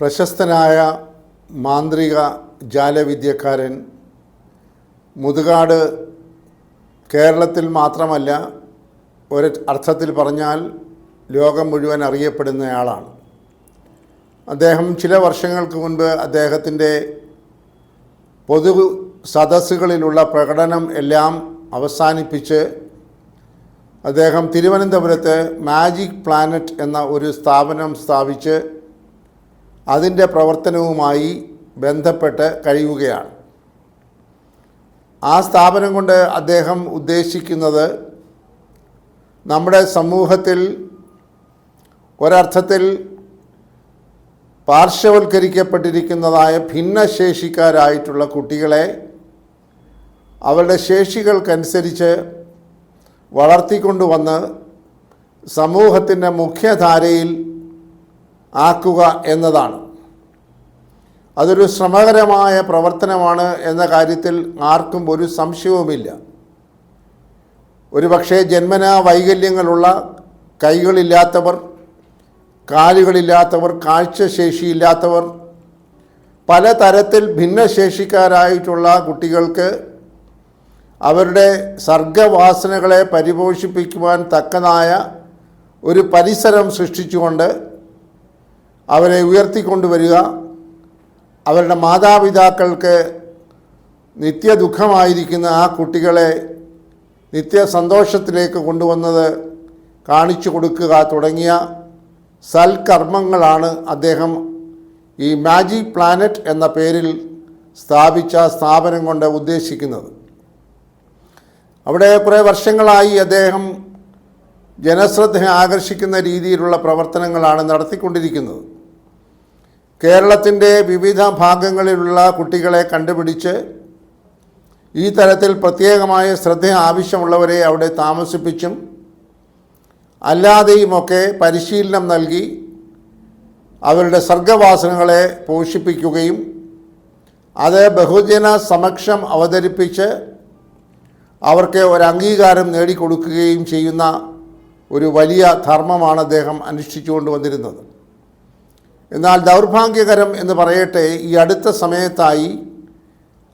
പ്രശസ്തനായ മാന്ത്രിക ജാലവിദ്യക്കാരൻ മുതുകാട് കേരളത്തിൽ മാത്രമല്ല ഒരു അർത്ഥത്തിൽ പറഞ്ഞാൽ ലോകം മുഴുവൻ അറിയപ്പെടുന്നയാളാണ്. അദ്ദേഹം ചില വർഷങ്ങൾക്ക് മുൻപ് അദ്ദേഹത്തിന്റെ പൊതു സദസ്സുകളിലുള്ള പ്രകടനം എല്ലാം അവസാനിപ്പിച്ച് അദ്ദേഹം തിരുവനന്തപുരത്ത് മാജിക് പ്ലാനറ്റ് എന്ന ഒരു സ്ഥാപനം സ്ഥാപിച്ച് അതിന്റെ പ്രവർത്തനവുമായി ബന്ധപ്പെട്ട് കഴിയുകയാണ്. ആ സ്ഥാപനം കൊണ്ട് അദ്ദേഹം ഉദ്ദേശിക്കുന്നത് നമ്മുടെ സമൂഹത്തിൽ ഒരർത്ഥത്തിൽ പാർശ്വവൽക്കരിക്കപ്പെട്ടിരിക്കുന്നതായ ഭിന്നശേഷിക്കാരായിട്ടുള്ള കുട്ടികളെ അവരുടെ ശേഷികൾക്കനുസരിച്ച് വളർത്തിക്കൊണ്ടുവന്ന് സമൂഹത്തിന്റെ മുഖ്യധാരയിൽ ആക്കുക എന്നതാണ്. അതൊരു ശ്രമകരമായ പ്രവർത്തനമാണ് എന്ന കാര്യത്തിൽ ആർക്കും ഒരു സംശയവുമില്ല. ഒരുപക്ഷെ ജന്മനാ വൈകല്യങ്ങളുള്ള കൈകളില്ലാത്തവർ കാലുകളില്ലാത്തവർ കാഴ്ചശേഷിയില്ലാത്തവർ പലതരത്തിൽ ഭിന്നശേഷിക്കാരായിട്ടുള്ള കുട്ടികൾക്ക് അവരുടെ സർഗവാസനകളെ പരിപോഷിപ്പിക്കുവാൻ തക്കതായ ഒരു പരിസരം സൃഷ്ടിച്ചുകൊണ്ട് അവരെ ഉയർത്തിക്കൊണ്ടുവരിക. അവരുടെ മാതാപിതാക്കൾക്ക് നിത്യ ദുഃഖമായിരിക്കുന്ന ആ കുട്ടികളെ നിത്യ സന്തോഷത്തിലേക്ക് കൊണ്ടുവന്നത് കാണിച്ചു കൊടുക്കുക തുടങ്ങിയ സൽക്കർമ്മങ്ങളാണ് അദ്ദേഹം ഈ മാജിക് പ്ലാനറ്റ് എന്ന പേരിൽ സ്ഥാപിച്ച സ്ഥാപനം കൊണ്ട് ഉദ്ദേശിക്കുന്നത്. അവിടെ കുറേ വർഷങ്ങളായി അദ്ദേഹം ജനശ്രദ്ധ ആകർഷിക്കുന്ന രീതിയിലുള്ള പ്രവർത്തനങ്ങളാണ് നടത്തിക്കൊണ്ടിരിക്കുന്നത്. കേരളത്തിന്റെ വിവിധ ഭാഗങ്ങളിലുള്ള കുട്ടികളെ കണ്ടുപിടിച്ച് ഈ തരത്തിൽ പ്രത്യേകമായ ശ്രദ്ധ ആവശ്യമുള്ളവരെ അവിടെ താമസിപ്പിച്ചും അല്ലാതെയുമൊക്കെ പരിശീലനം നൽകി അവരുടെ സർഗവാസനകളെ പോഷിപ്പിക്കുകയും അത് ബഹുജന സമക്ഷം അവതരിപ്പിച്ച് അവർക്ക് ഒരു അംഗീകാരം നേടിക്കൊടുക്കുകയും ചെയ്യുന്ന ഒരു വലിയ ധർമ്മമാണ് അദ്ദേഹം അനുഷ്ഠിച്ചുകൊണ്ട് വന്നിരുന്നത്. എന്നാൽ ദൗർഭാഗ്യകരം എന്ന് പറയട്ടെ ഈ അടുത്ത സമയത്തായി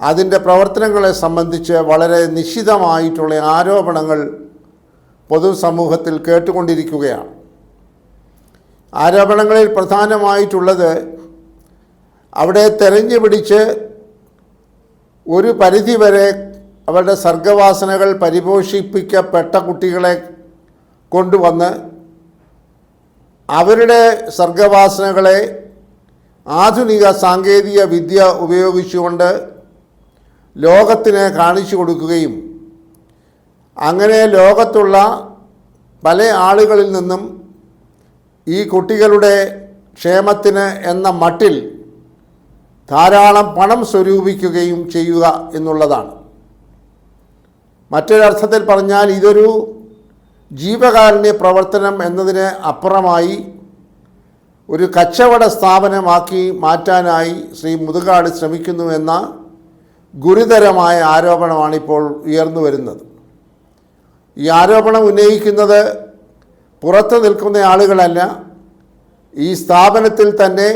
അതിന്റെ പ്രവർത്തനങ്ങളെ സംബന്ധിച്ച് വളരെ നിശിതമായിട്ടുള്ള ആരോപണങ്ങൾ പൊതുസമൂഹത്തിൽ കേട്ടുകൊണ്ടിരിക്കുകയാണ്. ആരോപണങ്ങളിൽ പ്രധാനമായിട്ടുള്ളത് അവിടെ തെരഞ്ഞു പിടിച്ച് ഒരു പരിധിവരെ അവരുടെ സർഗവാസനകൾ പരിപോഷിപ്പിക്കപ്പെട്ട കുട്ടികളെ കൊണ്ടുവന്ന് അവരുടെ സർഗവാസനകളെ ആധുനിക സാങ്കേതിക വിദ്യ ഉപയോഗിച്ചുകൊണ്ട് ലോകത്തിന് കാണിച്ചു കൊടുക്കുകയും അങ്ങനെ ലോകത്തുള്ള പല ആളുകളിൽ നിന്നും ഈ കുട്ടികളുടെ ക്ഷേമത്തിന് എന്ന മട്ടിൽ ധാരാളം പണം സ്വരൂപിക്കുകയും ചെയ്യുക എന്നുള്ളതാണ്. മറ്റൊരർത്ഥത്തിൽ പറഞ്ഞാൽ ഇതൊരു ജീവകാരുണ്യ പ്രവർത്തനം എന്നതിന് അപ്പുറമായി ഒരു കച്ചവട സ്ഥാപനമാക്കി മാറ്റാനായി ശ്രീ മുതുകാട് ശ്രമിക്കുന്നുവെന്ന ഗുരുതരമായ ആരോപണമാണിപ്പോൾ ഉയർന്നു വരുന്നത്. ഈ ആരോപണം ഉന്നയിക്കുന്നത് പുറത്ത് നിൽക്കുന്ന ആളുകളല്ല ഈ സ്ഥാപനത്തിൽ തന്നെ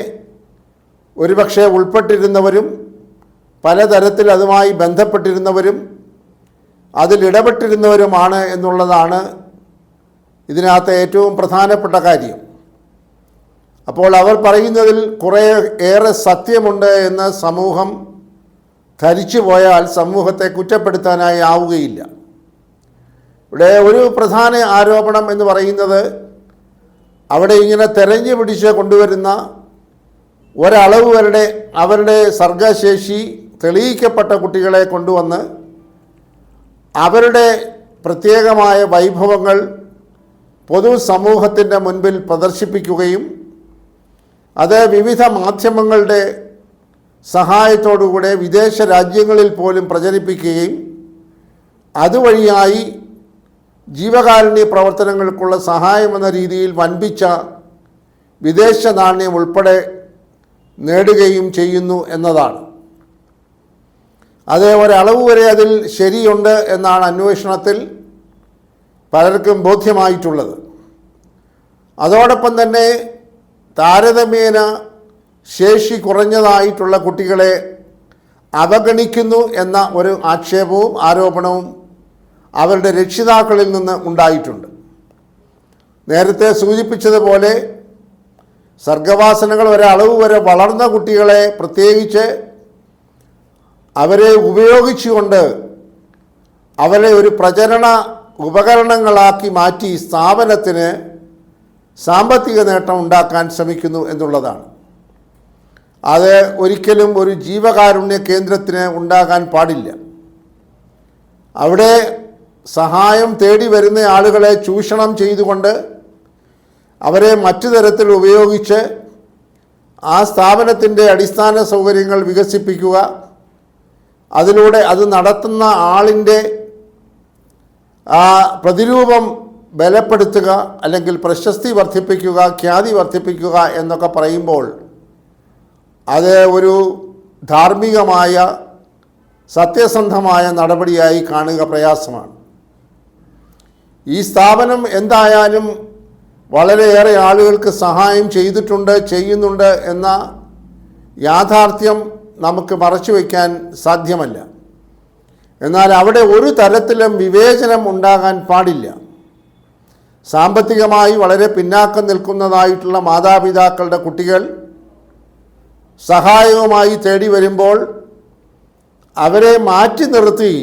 ഒരുപക്ഷെ ഉൾപ്പെട്ടിരുന്നവരും പലതരത്തിൽ അതുമായി ബന്ധപ്പെട്ടിരുന്നവരും അതിലിടപെട്ടിരുന്നവരുമാണ് എന്നുള്ളതാണ് ഇതിനകത്ത് ഏറ്റവും പ്രധാനപ്പെട്ട കാര്യം. അപ്പോൾ അവർ പറയുന്നതിൽ കുറേ ഏറെ സത്യമുണ്ട് എന്ന് സമൂഹം ധരിച്ചു പോയാൽ സമൂഹത്തെ കുറ്റപ്പെടുത്താനായി ആവുകയില്ല. ഇവിടെ ഒരു പ്രധാന ആരോപണം എന്ന് പറയുന്നത് അവിടെ ഇങ്ങനെ തെരഞ്ഞു പിടിച്ച് കൊണ്ടുവരുന്ന ഒരളവ് വരുടെ അവരുടെ സർഗശേഷി തെളിയിക്കപ്പെട്ട കുട്ടികളെ കൊണ്ടുവന്ന് അവരുടെ പ്രത്യേകമായ വൈഭവങ്ങൾ പൊതുസമൂഹത്തിന്റെ മുൻപിൽ പ്രദർശിപ്പിക്കുകയും അത് വിവിധ മാധ്യമങ്ങളുടെ സഹായത്തോടുകൂടെ വിദേശ രാജ്യങ്ങളിൽ പോലും പ്രചരിപ്പിക്കുകയും അതുവഴിയായി ജീവകാരുണ്യ പ്രവർത്തനങ്ങൾക്കുള്ള സഹായമെന്ന രീതിയിൽ വൻപിച്ച വിദേശ നാണ്യം ഉൾപ്പെടെ നേടുകയും ചെയ്യുന്നു എന്നതാണ്. അത് ഒരളവ് വരെ അതിൽ ശരിയുണ്ട് എന്നാണ് അന്വേഷണത്തിൽ പലർക്കും ബോധ്യമായിട്ടുള്ളത്. അതോടൊപ്പം തന്നെ താരതമ്യേന ശേഷി കുറഞ്ഞതായിട്ടുള്ള കുട്ടികളെ അവഗണിക്കുന്നു എന്ന ഒരു ആക്ഷേപവും ആരോപണവും അവരുടെ രക്ഷിതാക്കളിൽ നിന്ന് ഉണ്ടായിട്ടുണ്ട്. നേരത്തെ സൂചിപ്പിച്ചതുപോലെ സർഗവാസനകൾ ഒരളവ് വരെ വളർന്ന കുട്ടികളെ പ്രത്യേകിച്ച് അവരെ ഉപയോഗിച്ചുകൊണ്ട് അവരെ ഒരു പ്രചരണ ഉപകരണങ്ങളാക്കി മാറ്റി സ്ഥാപനത്തിന് സാമ്പത്തിക നേട്ടം ഉണ്ടാക്കാൻ ശ്രമിക്കുന്നു എന്നുള്ളതാണ്. അത് ഒരിക്കലും ഒരു ജീവകാരുണ്യ കേന്ദ്രത്തിന് ഉണ്ടാകാൻ പാടില്ല. അവിടെ സഹായം തേടി വരുന്ന ആളുകളെ ചൂഷണം ചെയ്തുകൊണ്ട് അവരെ മറ്റു തരത്തിൽ ഉപയോഗിച്ച് ആ സ്ഥാപനത്തിന്റെ അടിസ്ഥാന സൗകര്യങ്ങൾ വികസിപ്പിക്കുക അതിലൂടെ അത് നടത്തുന്ന ആളിന്റെ ആ പ്രതിരൂപം ബലപ്പെടുത്തുക അല്ലെങ്കിൽ പ്രശസ്തി വർദ്ധിപ്പിക്കുക ഖ്യാതി വർദ്ധിപ്പിക്കുക എന്നൊക്കെ പറയുമ്പോൾ അത് ഒരു ധാർമ്മികമായ സത്യസന്ധമായ നടപടിയായി കാണുക പ്രയാസമാണ്. ഈ സ്ഥാപനം എന്തായാലും വളരെയേറെ ആളുകൾക്ക് സഹായം ചെയ്തിട്ടുണ്ട് ചെയ്യുന്നുണ്ട് എന്ന യാഥാർത്ഥ്യം നമുക്ക് മറച്ചു വയ്ക്കാൻ സാധ്യമല്ല. എന്നാൽ അവിടെ ഒരു തരത്തിലും വിവേചനം ഉണ്ടാകാൻ പാടില്ല. സാമ്പത്തികമായി വളരെ പിന്നാക്കം നിൽക്കുന്നതായിട്ടുള്ള മാതാപിതാക്കളുടെ കുട്ടികൾ സഹായവുമായി തേടി വരുമ്പോൾ അവരെ മാറ്റി നിർത്തി.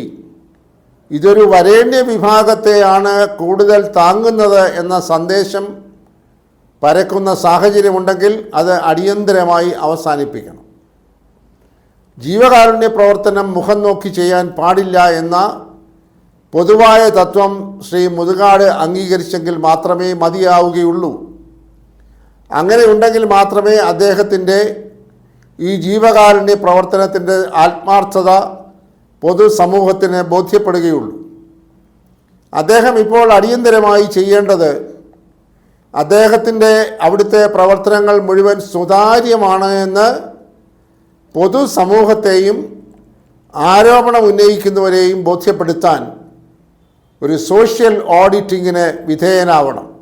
ഇതൊരു വരേണ്യ വിഭാഗത്തെയാണ് കൂടുതൽ താങ്ങുന്നത് എന്ന സന്ദേശം പരക്കുന്ന സാഹചര്യമുണ്ടെങ്കിൽ അത് അടിയന്തരമായി അവസാനിപ്പിക്കണം. ജീവകാരുണ്യ പ്രവർത്തനം മുഖം നോക്കി ചെയ്യാൻ പാടില്ല എന്ന പൊതുവായ തത്വം ശ്രീ മുതുകാട് അംഗീകരിച്ചെങ്കിൽ മാത്രമേ മതിയാവുകയുള്ളൂ. അങ്ങനെ ഉണ്ടെങ്കിൽ മാത്രമേ അദ്ദേഹത്തിന്റെ ഈ ജീവകാരുണ്യ പ്രവർത്തനത്തിന്റെ ആത്മാർത്ഥത പൊതുസമൂഹത്തിന് ബോധ്യപ്പെടുകയുള്ളൂ. അദ്ദേഹം ഇപ്പോൾ അടിയന്തരമായി ചെയ്യേണ്ടത് അദ്ദേഹത്തിന്റെ അവിടുത്തെ പ്രവർത്തനങ്ങൾ മുഴുവൻ സുതാര്യമാണ് എന്ന് പൊതുസമൂഹത്തെയും ആരോപണം ഉന്നയിക്കുന്നവരെയും ബോധ്യപ്പെടുത്താൻ ഒരു സോഷ്യൽ ഓഡിറ്റിങ്ങിന് വിധേയനാവണം.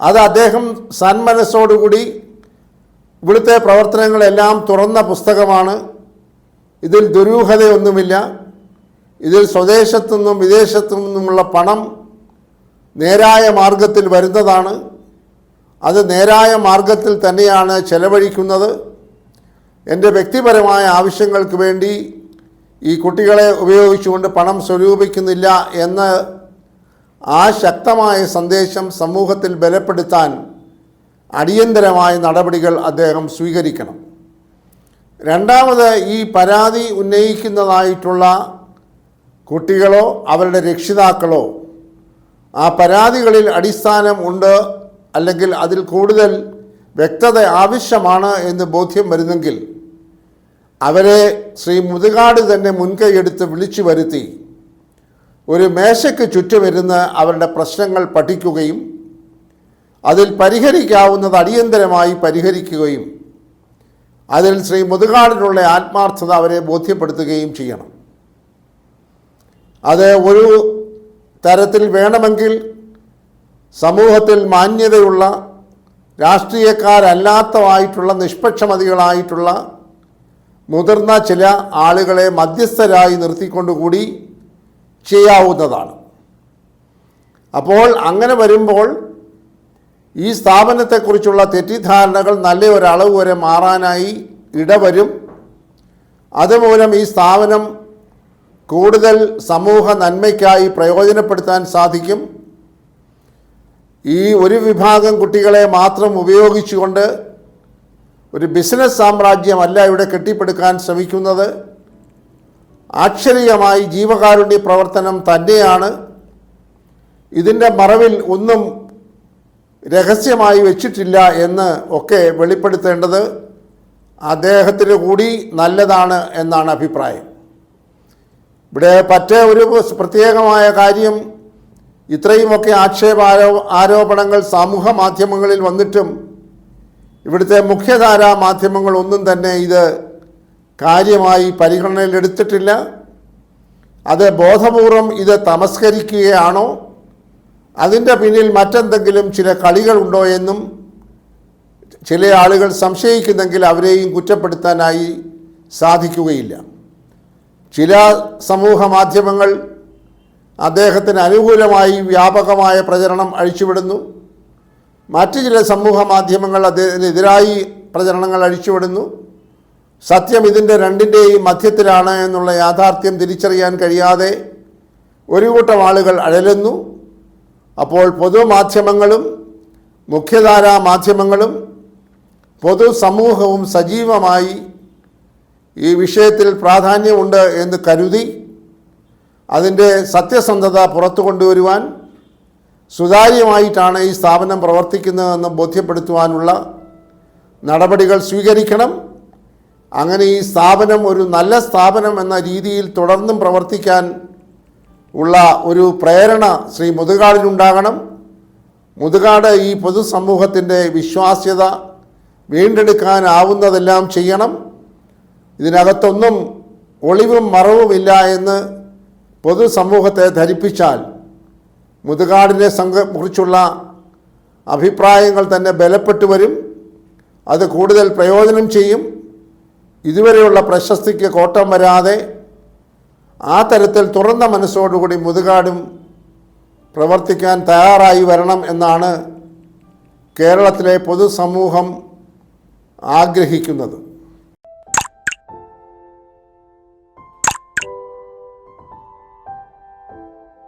അത് അദ്ദേഹം സന്മനസ്സോടുകൂടി ഇവിടുത്തെ പ്രവർത്തനങ്ങളെല്ലാം തുറന്ന പുസ്തകമാണ്. ഇതിൽ ദുരൂഹതയൊന്നുമില്ല. ഇതിൽ സ്വദേശത്തു നിന്നും വിദേശത്തു നിന്നുമുള്ള പണം നേരായ മാർഗത്തിൽ വരുന്നതാണ്. അത് നേരായ മാർഗത്തിൽ തന്നെയാണ് ചെലവഴിക്കുന്നത്. എന്റെ വ്യക്തിപരമായ ആവശ്യങ്ങൾക്ക് വേണ്ടി ഈ കുട്ടികളെ ഉപയോഗിച്ചുകൊണ്ട് പണം സ്വരൂപിക്കുന്നില്ല എന്ന് ആ ശക്തമായ സന്ദേശം സമൂഹത്തിൽ ബലപ്പെടുത്താൻ അടിയന്തരമായ നടപടികൾ അദ്ദേഹം സ്വീകരിക്കണം. രണ്ടാമത് ഈ പരാതി ഉന്നയിക്കുന്നതായിട്ടുള്ള കുട്ടികളോ അവരുടെ രക്ഷിതാക്കളോ ആ പരാതികളിൽ അടിസ്ഥാനം ഉണ്ട് അല്ലെങ്കിൽ അതിൽ കൂടുതൽ വ്യക്തത ആവശ്യമാണ് എന്ന് ബോധ്യം വരുന്നെങ്കിൽ അവരെ ശ്രീ മുതുകാട് തന്നെ മുൻകൈയെടുത്ത് വിളിച്ചു വരുത്തി. ഒരു മേശയ്ക്ക് ചുറ്റുമിരുന്ന് അവരുടെ പ്രശ്നങ്ങൾ പഠിക്കുകയും അതിൽ പരിഹരിക്കാവുന്നത് അടിയന്തരമായി പരിഹരിക്കുകയും അതിൽ ശ്രീ മുതുകാടിനുള്ള ആത്മാർത്ഥത അവരെ ബോധ്യപ്പെടുത്തുകയും ചെയ്യണം. അത് ഒരു തരത്തിൽ വേണമെങ്കിൽ സമൂഹത്തിൽ മാന്യതയുള്ള രാഷ്ട്രീയക്കാരല്ലാത്തതായിട്ടുള്ള നിഷ്പക്ഷമതികളായിട്ടുള്ള മുതിർന്ന ചില ആളുകളെ മധ്യസ്ഥരായി നിർത്തിക്കൊണ്ടുകൂടി ചെയ്യാവുന്നതാണ്. അപ്പോൾ അങ്ങനെ വരുമ്പോൾ ഈ സ്ഥാപനത്തെക്കുറിച്ചുള്ള തെറ്റിദ്ധാരണകൾ നല്ല ഒരളവ് വരെ മാറാനായി ഇടവരും. അതുമൂലം ഈ സ്ഥാപനം കൂടുതൽ സമൂഹ നന്മയ്ക്കായി പ്രയോജനപ്പെടുത്താൻ സാധിക്കും. ഈ ഒരു വിഭാഗം കുട്ടികളെ മാത്രം ഉപയോഗിച്ചുകൊണ്ട് ഒരു ബിസിനസ് സാമ്രാജ്യമല്ല ഇവിടെ കെട്ടിപ്പടുക്കാൻ ശ്രമിക്കുന്നത്. ആക്ഷരികമായി ജീവകാരുണ്യ പ്രവർത്തനം തന്നെയാണ്. ഇതിന്റെ മറവിൽ ഒന്നും രഹസ്യമായി വെച്ചിട്ടില്ല എന്ന് ഒക്കെ വെളിപ്പെടുത്തേണ്ടത് അദ്ദേഹത്തിന് കൂടി നല്ലതാണ് എന്നാണ് അഭിപ്രായം. ഇവിടെ പറ്റേ ഒരു പ്രത്യേകമായ കാര്യം ഇത്രയുമൊക്കെ ആക്ഷേപാരോ ആരോപണങ്ങൾ സമൂഹ മാധ്യമങ്ങളിൽ വന്നിട്ടും ഇവിടുത്തെ മുഖ്യധാരാ മാധ്യമങ്ങൾ ഒന്നും തന്നെ ഇത് കാര്യമായി പരിഗണനയിലെടുത്തിട്ടില്ല അത് ബോധപൂർവം ഇത് തമസ്കരിക്കുകയാണോ? അതിന്റെ പിന്നിൽ മറ്റെന്തെങ്കിലും ചില കളികളുണ്ടോ എന്നും ചില ആളുകൾ സംശയിക്കുന്നെങ്കിൽ അവരെയും കുറ്റപ്പെടുത്താനായി സാധിക്കുകയില്ല. ചില സമൂഹ മാധ്യമങ്ങൾ അദ്ദേഹത്തിന് അനുകൂലമായി വ്യാപകമായ പ്രചരണം അഴിച്ചുവിടുന്നു. മറ്റു ചില സമൂഹ മാധ്യമങ്ങൾ അദ്ദേഹത്തിനെതിരായി പ്രചരണങ്ങൾ അഴിച്ചുവിടുന്നു. സത്യം ഇതിന്റെ രണ്ടിന്റെയും മധ്യത്തിലാണ് എന്നുള്ള യാഥാർത്ഥ്യം തിരിച്ചറിയാൻ കഴിയാതെ ഒരു കൂട്ടം ആളുകൾ അഴലുന്നു. അപ്പോൾ പൊതുമാധ്യമങ്ങളും മുഖ്യധാരാ മാധ്യമങ്ങളും പൊതുസമൂഹവും സജീവമായി ഈ വിഷയത്തിൽ പ്രാധാന്യമുണ്ട് എന്ന് കരുതി അതിന്റെ സത്യസന്ധത പുറത്തു കൊണ്ടുവരുവാൻ സുതാര്യമായിട്ടാണ് ഈ സ്ഥാപനം പ്രവർത്തിക്കുന്നതെന്ന് ബോധ്യപ്പെടുത്തുവാനുള്ള നടപടികൾ സ്വീകരിക്കണം. അങ്ങനെ ഈ സ്ഥാപനം ഒരു നല്ല സ്ഥാപനം എന്ന രീതിയിൽ തുടർന്നും പ്രവർത്തിക്കാൻ ഉള്ള ഒരു പ്രേരണ ശ്രീ മുതുകാടിനുണ്ടാകണം. മുതുകാട് ഈ പൊതുസമൂഹത്തിന്റെ വിശ്വാസ്യത വീണ്ടെടുക്കാനാവുന്നതെല്ലാം ചെയ്യണം. ഇതിനകത്തൊന്നും ഒളിവും മറവുമില്ല എന്ന് പൊതുസമൂഹത്തെ ധരിപ്പിച്ചാൽ മുതുകാടിനെ സംഘ കുറിച്ചുള്ള അഭിപ്രായങ്ങൾ തന്നെ ബലപ്പെട്ടു വരും. അത് കൂടുതൽ പ്രയോജനം ചെയ്യും. ഇതുവരെയുള്ള പ്രശസ്തിക്ക് കോട്ടം വരാതെ ആ തരത്തിൽ തുറന്ന മനസ്സോടുകൂടി മുതുകാടും പ്രവർത്തിക്കാൻ തയ്യാറായി വരണം എന്നാണ് കേരളത്തിലെ പൊതുസമൂഹം ആഗ്രഹിക്കുന്നത്.